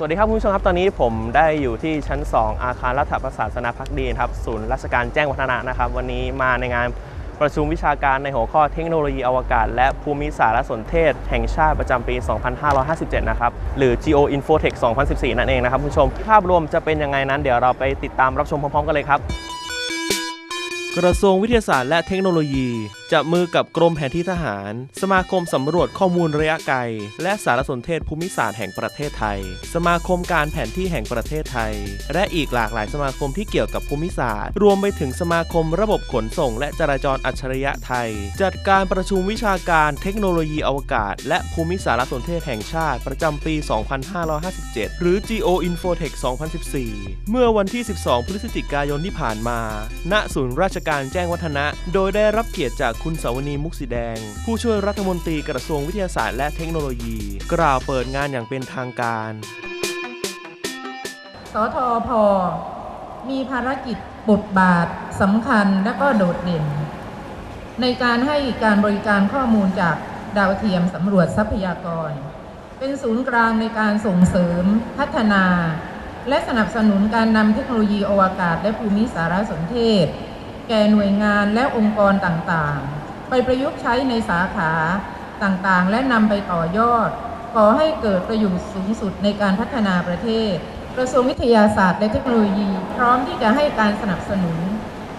สวัสดีครับคุณผู้ชมครับ ตอนนี้ผมได้อยู่ที่ชั้น 2 อาคารรัฐประศาสนพักดีนะครับศูนย์ราชการแจ้งวัฒนะนะครับ วันนี้มาในงานประชุมวิชาการในหัวข้อเทคโนโลยีอวกาศ และภูมิสารสนเทศ แห่งชาติประจำปี 2557 นะครับ หรือ Geo Infotech 2014 นั่นเองนะครับคุณผู้ชม ภาพรวมจะเป็นยังไงนั้นเดี๋ยวเราไปติดตามรับชมพร้อมๆกันเลยครับ กระทรวงวิทยาศาสตร์และเทคโนโลยีจะมือกับกรมแผนที่ทหาร สมาคมสำรวจข้อมูลระยะไกล และสารสนเทศภูมิศาสตร์แห่งประเทศไทย สมาคมการแผนที่แห่งประเทศไทย และอีกหลากหลายสมาคมที่เกี่ยวกับภูมิศาสตร์ รวมไปถึงสมาคมระบบขนส่ง และจราจรอัจฉริยะไทย จัดการประชุมวิชาการเทคโนโลยีอวกาศ และภูมิสารสนเทศแห่งชาติประจำปี 2557 หรือ Geo Infotech 2014 เมื่อวันที่ 12 พฤศจิกายนที่ผ่านมา ณ ศูนย์ราชการแจ้งวัฒนะ โดยได้รับเกียรติจากคุณสาวนีมุกสีแดง ผู้ช่วยรัฐมนตรีกระทรวงวิทยาศาสตร์และเทคโนโลยี กล่าวเปิดงานอย่างเป็นทางการ สทพ มีภารกิจบทบาทสำคัญและก็โดดเด่น ในการให้การบริการข้อมูลจากดาวเทียมสำรวจทรัพยากร เป็นศูนย์กลางในการส่งเสริม พัฒนา และสนับสนุนการนำเทคโนโลยีอวกาศ และภูมิสารสนเทศ แก่หน่วยงานและองค์กรต่างๆ ไปประยุกต์ใช้ในสาขาต่างๆ และนำไปต่อยอดก่อให้เกิดประโยชน์สูงสุดในการพัฒนาประเทศ กระทรวงวิทยาศาสตร์และเทคโนโลยี พร้อมที่จะให้การสนับสนุน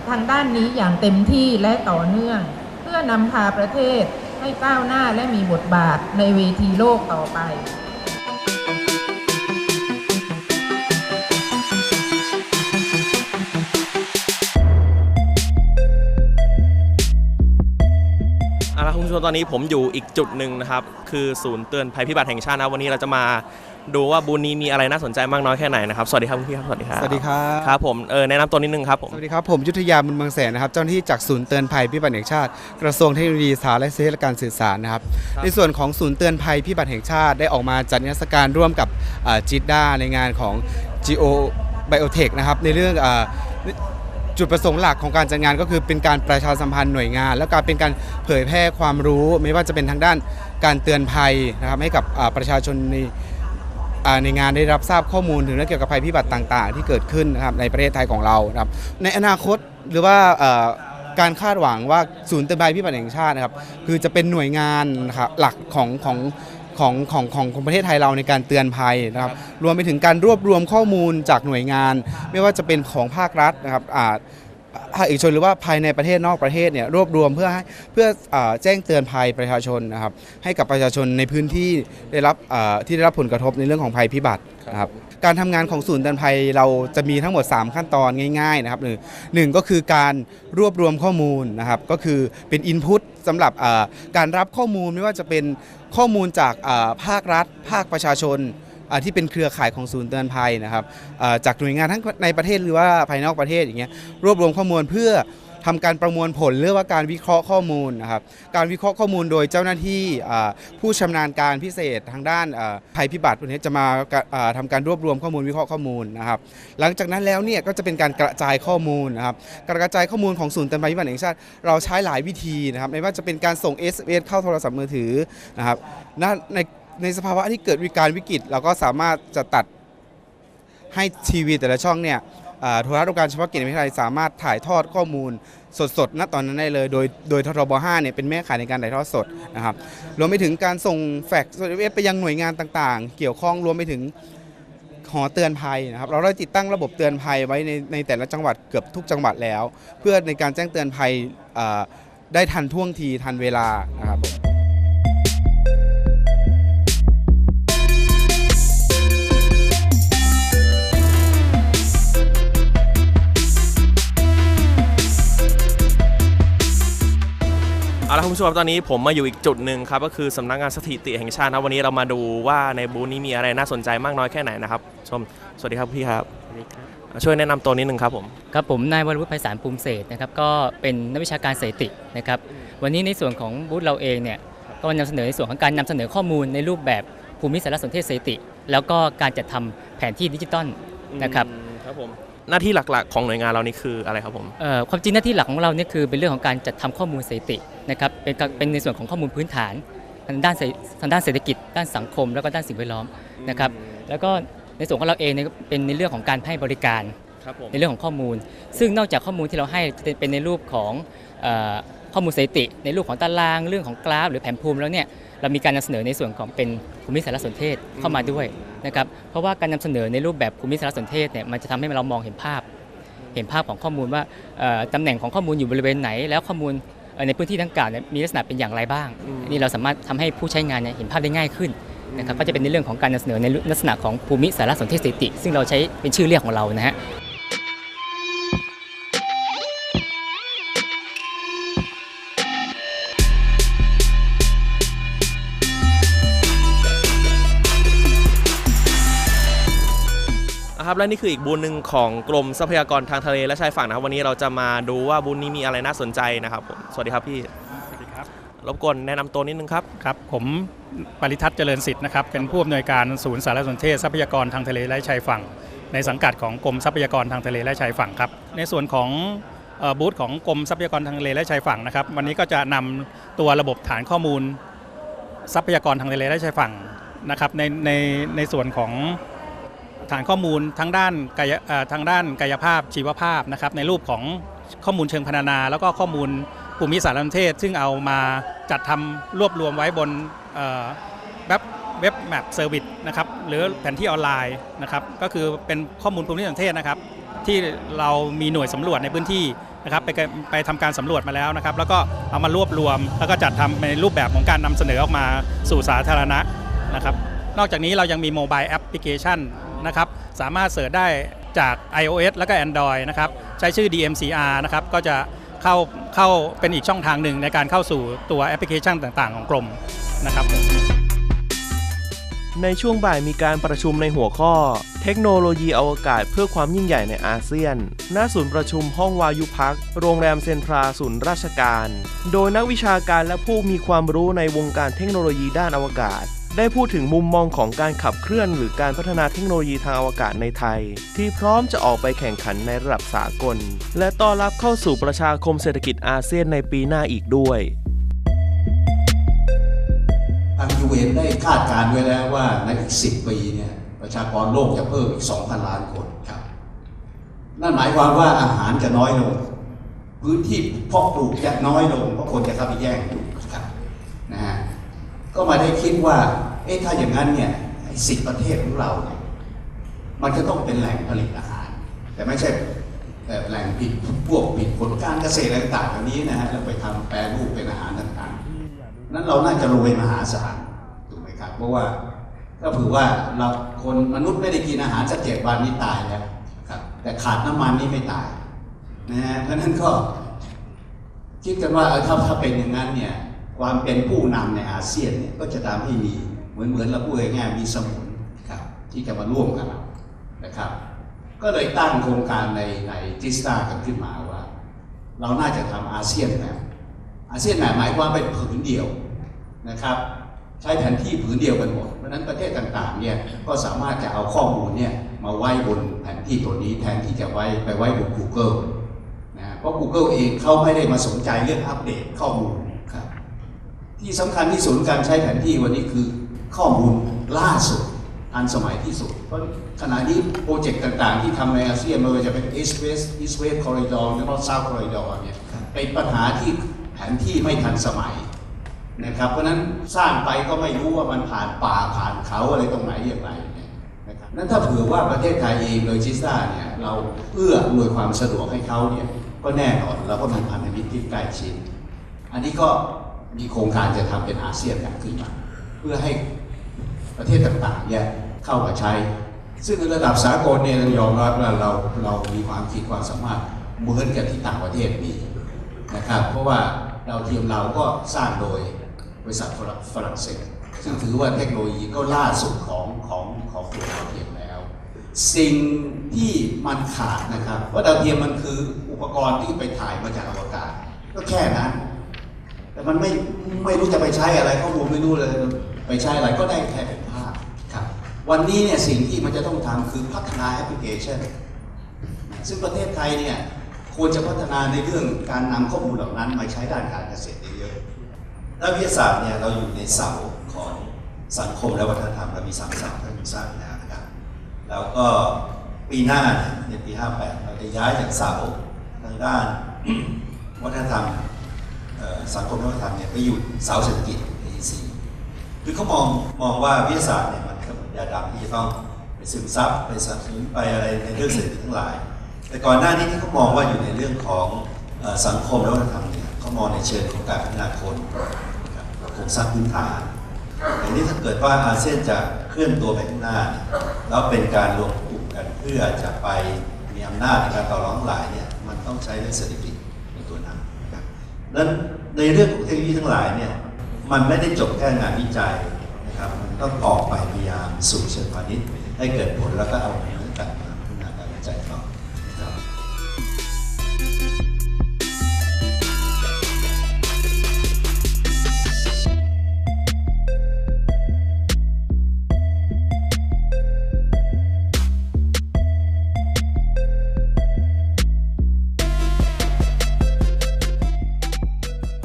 ทางด้านนี้อย่างเต็มที่และต่อเนื่อง เพื่อนำพาประเทศให้ก้าวหน้าและมีบทบาทในเวทีโลกต่อไป ผู้ชมตอนนี้ผมอยู่อีกจุดหนึ่งนะครับ คือศูนย์เตือนภัยพิบัติแห่งชาตินะวันนี้เราจะมาดูว่าบูธนี้มีอะไรน่าสนใจมากน้อยแค่ไหนนะครับ สวัสดีครับคุณพี่ครับ สวัสดีครับ สวัสดีครับครับผมเออแนะนำตัวนิดนึงครับผมสวัสดีครับ ผมยุทธยาบุญเมืองแสนนะครับเจ้าหน้าที่จากศูนย์เตือนภัยพิบัติแห่งชาติ กระทรวงเทคโนโลยีสารและเทคการสื่อสารนะครับ ในส่วนของศูนย์เตือนภัยพิบัติแห่งชาติได้ออกมาจัดนิทรรศการร่วมกับจิตด้าในงานของ Geo Biotech นะครับในเรื่องอ่า จุดประสงค์หลักของการจัดงานก็คือเป็นการประชาสัมพันธ์หน่วยงาน และการเป็นการเผยแพร่ความรู้ ไม่ว่าจะเป็นทางด้านการเตือนภัยนะครับให้กับประชาชนในในงานได้รับทราบข้อมูลถึงเรื่องเกี่ยวกับภัยพิบัติต่าง ๆ ที่เกิดขึ้นนะครับในประเทศไทยของเรานะครับในอนาคตหรือว่าการคาดหวังว่าศูนย์เตือนภัยพิบัติแห่งชาตินะครับคือจะเป็นหน่วยงานนะครับหลักของของ ของของของของประเทศไทยเราในการเตือนภัยนะครับ รวมไปถึงการรวบรวมข้อมูลจากหน่วยงาน ไม่ว่าจะเป็นของภาครัฐนะครับอ่าภาคเอกชนหรือว่าภายในประเทศนอกประเทศเนี่ยรวบรวมเพื่อให้เพื่ออาแจ้งเตือนภัยประชาชนนะครับ ให้กับประชาชนในพื้นที่ได้รับอ่าที่ได้รับผลกระทบในเรื่องของภัยพิบัตินะครับ การทำงานของศูนย์เตือนภัยเราจะมีทั้งหมด 3 ขั้นตอนง่ายๆนะครับหนึ่งหนึ่งก็คือการรวบรวมข้อมูลนะครับก็คือเป็นอินพุตสำหรับการรับข้อมูลไม่ว่าจะเป็นข้อมูลจากภาครัฐ ภาคประชาชนที่เป็นเครือข่ายของศูนย์เตือนภัยนะครับจากหน่วยงานทั้งในประเทศหรือว่าภายนอกประเทศอย่างเงี้ยรวบรวมข้อมูลเพื่อ ทำการประมวลผลหรือว่าการวิเคราะห์ข้อมูลนะครับการวิเคราะห์ข้อมูลโดยเจ้าหน้าที่ผู้ชำนาญการพิเศษทางด้านภัยพิบัติพวกนี้จะมาอ่าทำการรวบรวมข้อมูลวิเคราะห์ข้อมูลนะครับหลังจากนั้นแล้วเนี่ยก็จะเป็นการกระจายข้อมูลนะครับการกระจายข้อมูลของศูนย์เตือนภัยพิบัติแห่งชาติเราใช้หลายวิธีนะครับไม่ว่าจะเป็นการส่ง SMS เข้าโทรศัพท์มือถือนะครับในในสภาวะที่เกิดวิการวิกฤตเราก็สามารถจะตัดให้ทีวีแต่ละช่องเนี่ย โทรทัศน์องค์การเฉพาะกิจในประเทศไทยสามารถถ่ายทอดข้อมูลสดๆณตอนนั้นได้เลย โดยโดยททบ5เนี่ยเป็นแม่ข่ายในการถ่ายทอดสดนะครับรวมไปถึงการส่งแฟกซ์เไปยังหน่วยงานต่างๆ เกี่ยวข้องรวมไปถึงหอเตือนภัยนะครับเราได้ติดตั้งระบบเตือนภัยไว้ในในแต่ละจังหวัดเกือบทุกจังหวัดแล้ว เพื่อในการแจ้งเตือนภัยได้ทันท่วงทีทันเวลานะครับ ละคุณผู้ชมครับตอนนี้ผมมาอยู่อีกจุดหนึ่งครับก็คือสำนักงานสถิติแห่งชาตินะวันนี้เรามาดูว่าในบูธนี้มีอะไรน่าสนใจมากน้อยแค่ไหนนะครับชมสวัสดีครับพี่ครับช่วยแนะนำตัวนิดนึงครับผมครับผมนายวรวุฒิไพศาลภูมิเศรษฐ์นะครับก็เป็นนักวิชาการสถิตินะครับวันนี้ในส่วนของบูธเราเองเนี่ยก็นำเสนอในส่วนของการนำเสนอข้อมูลในรูปแบบภูมิสารสนเทศสถิติ แล้วก็การจัดทำแผนที่ดิจิตอลนะครับครับผม หน้าที่หลักๆ ของหน่วยงานเรานี่คืออะไรครับผมเอ่อความจริงหน้าที่หลักของเราเนี่ยคือเป็นเรื่องของการจัดทำข้อมูลสถิตินะครับเป็นการเป็นในส่วนของข้อมูลพื้นฐานทางด้านเศรษทางด้านเศรษฐกิจ ด้านสังคม แล้วก็ด้านสิ่งแวดล้อมนะครับแล้วก็ในส่วนของเราเองเนี่ยก็เป็นในเรื่องของการให้บริการครับผมในเรื่องของข้อมูล ซึ่งนอกจากข้อมูลที่เราให้จะเป็นในรูปของเอ่อ ข้อมูลสถิติ ในรูปของตารางเรื่องของกราฟ หรือแผนภูมิแล้วเนี่ยเรามีการนำเสนอในส่วนของเป็นภูมิสารสนเทศเข้ามาด้วยนะครับเพราะว่าการนำเสนอในรูปแบบภูมิสารสนเทศเนี่ยมันจะทำให้เรามองเห็นภาพ เห็นภาพของข้อมูลว่าเอ่อตำแหน่งของข้อมูลอยู่บริเวณไหน แล้วข้อมูลเอ่อในพื้นที่ดังกล่าวเนี่ยมีลักษณะเป็นอย่างไรบ้างอืมนี่เราสามารถทำให้ผู้ใช้งานเนี่ยเห็นภาพได้ง่ายขึ้นนะครับก็จะเป็นในเรื่องของการนำเสนอในลักษณะของภูมิสารสนเทศสถิติ ซึ่งเราใช้เป็นชื่อเรียกของเรานะฮะ นะครับและนี่คืออีกบูธหนึ่งของกรมทรัพยากรทางทะเลและชายฝั่งนะครับ วันนี้เราจะมาดูว่าบูธนี้มีอะไรน่าสนใจนะครับผมสวัสดีครับพี่สวัสดีครับรบกวนแนะนำตัวนิดนึงครับครับ ผมปริทัศน์เจริญสิทธิ์นะครับเป็นผู้อำนวยการศูนย์สารสนเทศทรัพยากรทางทะเลและชายฝั่ง ในสังกัดของกรมทรัพยากรทางทะเลและชายฝั่งครับในส่วนของเอ่อบูธของกรมทรัพยากรทางทะเลและชายฝั่งนะครับวันนี้ก็จะนำตัวระบบฐานข้อมูล ทรัพยากรทางทะเลและชายฝั่งนะครับในในในส่วนของ ฐานข้อมูลทั้งด้านกายทางด้านกายภาพชีวภาพนะครับในรูปของข้อมูลเชิงพรรณนา แล้วก็ข้อมูลภูมิสารสนเทศ ซึ่งเอามาจัดทำรวบรวมไว้บนเอ่อเว็บเว็บแมปเซอร์วิสนะครับหรือแผนที่ออนไลน์นะครับก็คือเป็นข้อมูลภูมิสารสนเทศนะครับที่เรามีหน่วยสำรวจในพื้นที่นะครับไปไปทำการสำรวจมาแล้วนะครับ แล้วก็เอามารวบรวม แล้วก็จัดทำในรูปแบบของการนำเสนอออกมาสู่สาธารณะนะครับนอกจากนี้เรายังมีโมบายแอปพลิเคชัน นะครับสามารถเสิร์ชได้จาก iOS แล้วก็ Android นะครับใช้ชื่อ DMCR นะครับก็จะเข้าเข้าเป็นอีกช่องทางหนึ่งในการเข้าสู่ตัวแอปพลิเคชันต่างๆ ของกรมนะครับในช่วงบ่ายมีการประชุมในหัวข้อ เทคโนโลยีอวกาศเพื่อความยิ่งใหญ่ในอาเซียน ณ ศูนย์ประชุมห้องวายุพัก โรงแรมเซ็นทราศูนย์ราชการ โดยนักวิชาการและผู้มีความรู้ในวงการเทคโนโลยีด้านอวกาศ ได้พูดถึงมุมมองของการขับเคลื่อน หรือการพัฒนาเทคโนโลยีทางอวกาศในไทย ที่พร้อมจะออกไปแข่งขันในระดับสากล และต้อนรับเข้าสู่ประชาคมเศรษฐกิจอาเซียนในปีหน้าอีกด้วยทางยูเอ็นได้คาดการณ์ไว้แล้วว่าในอีก 10 ปีเนี่ยประชากรโลกจะเพิ่มอีก 2,000 ล้านคนครับนั่นหมายความว่าอาหารจะน้อยลง พื้นที่เพาะปลูกจะน้อยลงเพราะคนจะเข้าไปแย่งอยู่ครับนะฮะ ก็มาได้คิดว่า เอ๊ะถ้าอย่างนั้นเนี่ยสิบประเทศของเราเนี่ยมันจะต้องเป็นแหล่งผลิตอาหาร แต่ไม่ใช่แหล่งผลิตพวกผลิตผลการเกษตรอะไรต่างๆเหล่านี้นะฮะแล้วไปทำแปรรูปเป็นอาหารต่างๆ นั้นเราน่าจะรวยมหาศาลถูกไหมครับ เพราะว่าก็ถือว่าเราคนมนุษย์ไม่ได้กินอาหารสักเจ็ดวันนี่ตายแล้วครับแต่ขาดน้ำมันนี่ไม่ตายนะฮะเพราะฉะนั้นก็คิดกันว่าเออถ้าถ้าเป็นอย่างนั้นเนี่ย ความเป็นผู้นำในอาเซียนเนี่ยก็จะตามให้มีเหมือนเหมือนเราพูดง่ายๆมีสมุนครับที่จะมาร่วมกับเรานะครับ ก็เลยตั้งโครงการในในจิสตากันขึ้นมาว่า เราน่าจะทำอาเซียนแบบอาเซียนแมปหมายความเป็นผืนเดียวนะครับ ใช้แผนที่ผืนเดียวกันหมดเพราะฉะนั้นประเทศต่างๆเนี่ยก็สามารถจะเอาข้อมูลเนี่ยมาไว้บนแผนที่ตัวนี้แทนที่จะไว้ไปไว้บน Google นะเพราะ Google เองเขาไม่ได้มาสนใจเรื่องอัปเดตข้อมูล ที่สำคัญที่สุดการใช้แผนที่วันนี้คือข้อมูลล่าสุดทันสมัยที่สุด เพราะขณะนี้โปรเจกต์ต่างๆ ที่ทำในอาเซียนไม่ว่าจะเป็น East West East West Corridor หรือว่า South Corridor เนี่ยเป็นปัญหาที่แผนที่ไม่ทันสมัยนะครับเพราะฉะนั้นสร้างไปก็ไม่รู้ว่ามันผ่านป่าผ่านเขาอะไรตรงไหนอย่างไรเนี่ยนะครับนั้นถ้าเผื่อว่าประเทศไทยเองโดยจิซ่าเนี่ยเราเอื้ออำนวยความสะดวกให้เขาเนี่ยก็แน่นอนเราก็มีพันธมิตรที่ใกล้ชิดอันนี้ก็ มีโครงการจะทำเป็นอาเซียนแบบขึ้นมาเพื่อให้ประเทศต่างๆเนี่ยเข้ามาใช้ ซึ่งในระดับสากลเนี่ยเรายอมรับว่าเราเรามีความคิดความสามารถเหมือนกับที่ต่างประเทศมีนะครับเพราะว่าดาวเทียมเราก็สร้างโดยบริษัทฝรั่งเศสซึ่งถือว่าเทคโนโลยีก็ล่าสุดของของของตัวดาวเทียมแล้ว สิ่งที่มันขาดนะครับว่าดาวเทียมมันคืออุปกรณ์ที่ไปถ่ายมาจากอวกาศ ก็แค่นั้น แต่มันไม่ไม่รู้จะไปใช้อะไรข้อมูลไม่รู้เลย ไปใช้อะไรก็ได้แค่เป็นภาพครับ วันนี้เนี่ยสิ่งที่มันจะต้องทำคือพัฒนาแอปพลิเคชัน ซึ่งประเทศไทยเนี่ยควรจะพัฒนาในเรื่องการนำข้อมูลเหล่านั้นมาใช้ด้านการเกษตรเยอะด้านวิทยาศาสตร์เนี่ยเราอยู่ในเสาของสังคมและวัฒนธรรมเรามีสามเสาท่านทราบอยู่แล้วนะครับในแล้วก็ปีหน้าเนี่ยในปี 58 เราจะย้ายจากเสาทางด้านวัฒนธรรมเอ่อ สังคมและวัฒนธรรมเนี่ยไปอยู่เสาเศรษฐกิจ AEC คือเขามองมองว่าวิทยาศาสตร์เนี่ยมันเหมือนยาดำที่จะต้องไปซึมซับไปสนับสนุนไปอะไรในเรื่องเศรษฐกิจทั้งหลาย แต่ก่อนหน้านี้ที่เขามองว่าอยู่ในเรื่องของสังคมและวัฒนธรรมเนี่ยเขามองในเชิงของการพัฒนาคนโครงสร้างพื้นฐานอย่างนี้ถ้าเกิดว่าอาเซียนจะเคลื่อนตัวไปข้างหน้า แล้วเป็นการรวมกลุ่มกันเพื่อจะไปมีอำนาจในการต่อรองหลายเนี่ยมันต้องใช้เรื่องเศรษฐกิจ นั้นในเรื่องของเทคโนโลยีทั้งหลายเนี่ยมันไม่ได้จบแค่งานวิจัยนะครับมันต้องออกไปพยายามสู่เชิงพาณิชย์ให้เกิดผลแล้วก็เอา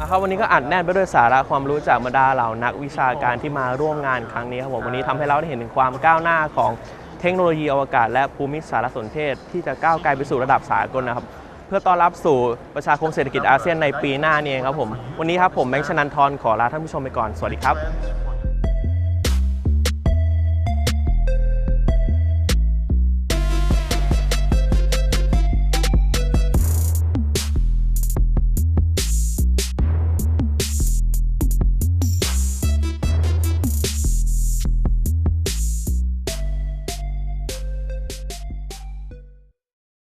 นะครับวันนี้ก็อัดแน่นไปด้วยสาระความรู้จากบรรดาเหล่านักวิชาการที่มาร่วมงานครั้งนี้ครับผมวันนี้ทำให้เราได้เห็นถึงความก้าวหน้าของเทคโนโลยีอวกาศ และภูมิสารสนเทศ ที่จะก้าวไกลไปสู่ระดับสากลนะครับเพื่อต้อนรับสู่ประชาคมเศรษฐกิจอาเซียนในปีหน้านี่เองครับผมวันนี้ครับผมแบงค์ชนันทรขอลาท่านผู้ชมไปก่อนสวัสดีครับ